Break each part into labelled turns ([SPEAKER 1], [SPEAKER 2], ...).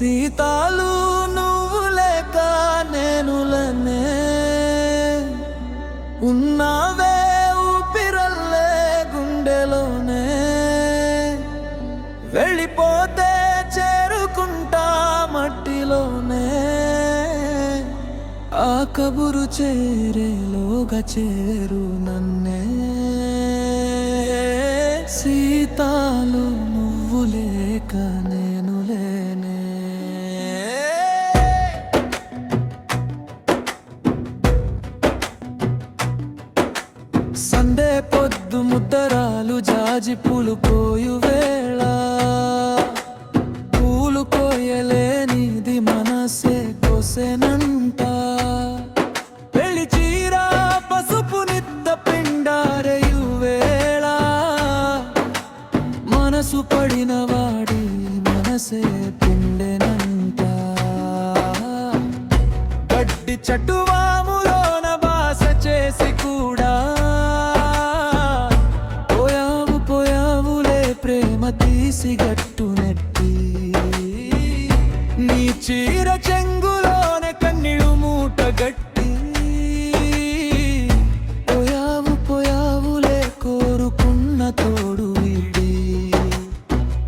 [SPEAKER 1] సీతాలు నువ్వు లేక నేనులనే ఉన్నావే ఊపిరల్లే గుండెలోనే. వెళ్ళిపోతే చేరుకుంటా మట్టిలోనే. ఆ కబురు చేరేలోగా చేరు నన్నే. సీతాలు నువ్వు లేకనే సందే పొద్దు ముద్దరాలు జాజి పూలు పోయు వేళ. పూలు కోయలేనిది మనసే కోసెనంట. పెళ్ళి చీర పసుపు నిత్త పిండారయు వేళ. మనసు పడిన వాడి మనసే పిండెనంట. గడ్డి చటువాము గట్టి. పోయావు పోయావులే కోరుకున్న తోడు వీడి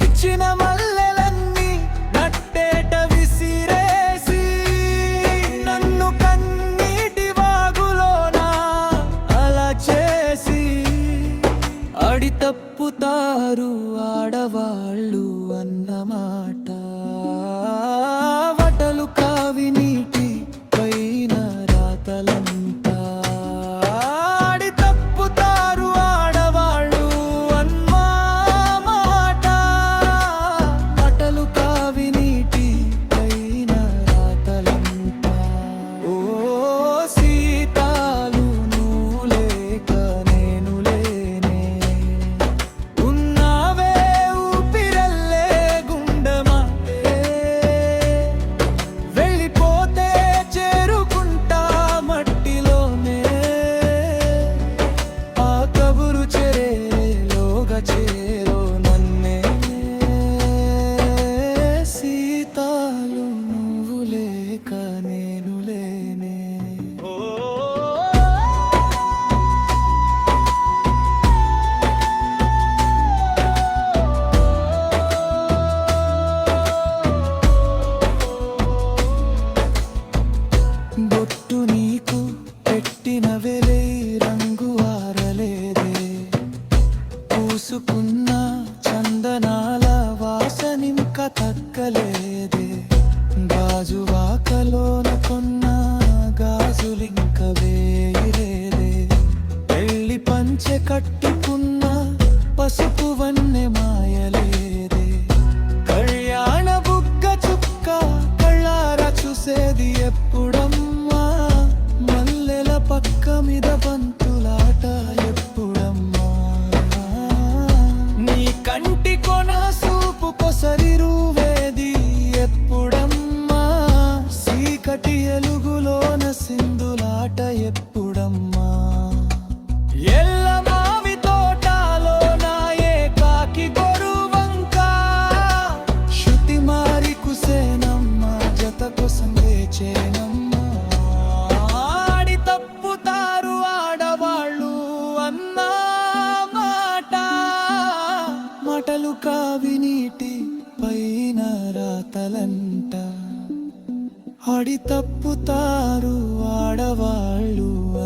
[SPEAKER 1] ఇచ్చిన మల్లెలన్నీ నట్టేట విసిరేసి నన్ను కన్నీటి వాగులోన అలా చేసి. అడి తప్పుతారు ఆడవాళ్ళు అన్నమాట. Mm-hmm. మాటలు నీటి పైన రాతలంట. ఆడి తప్పుతారు ఆడవాళ్ళు